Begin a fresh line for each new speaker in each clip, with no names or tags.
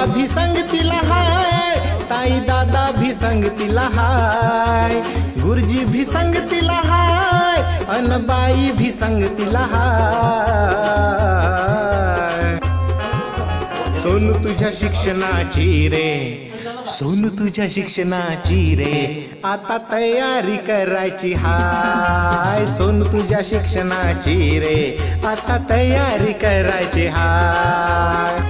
बाबा भी संगतीला हाय ताई दादा भी संगतीला हाय गुरुजी भी संगतीला हाय अनबाई भी संगतीला हाय सोनू तुझ्या शिक्षणाची रे सोनू तुझ्या शिक्षणाची रे आता तयारी करायची हाय. सोनू तुझ्या शिक्षणाची रे आता तयारी करायची हाय.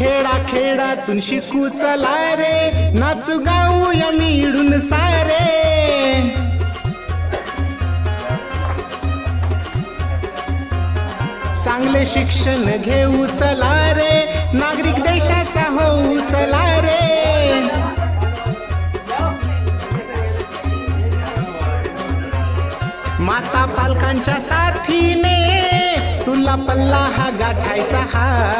खेडा खेळातून शिकू चला रे. नाचू गाऊ या मिळून सारे. चांगले शिक्षण घेऊ चला रे. नागरिक देशाचा होऊ चला रे. माता पालकांच्या साथीने तुला पल्ला हा गाठायचा हा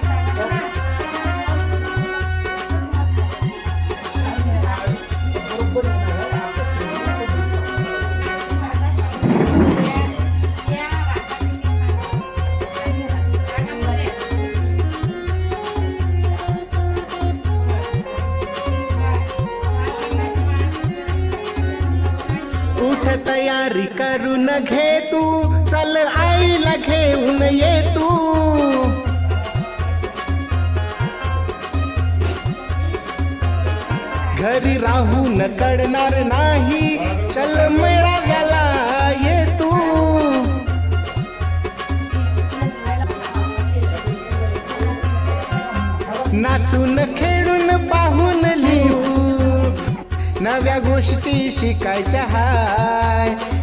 करून घे तू चल आईला घेऊन ये तू. घरी राहून कळणार नाही चल मेळाव्याला ये तू. नाचून खेळून पाहून लिहू नव्या गोष्टी शिकायच्या हाय.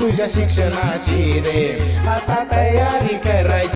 तुझ्या शिक्षणाची रे. आता तयारी करायची.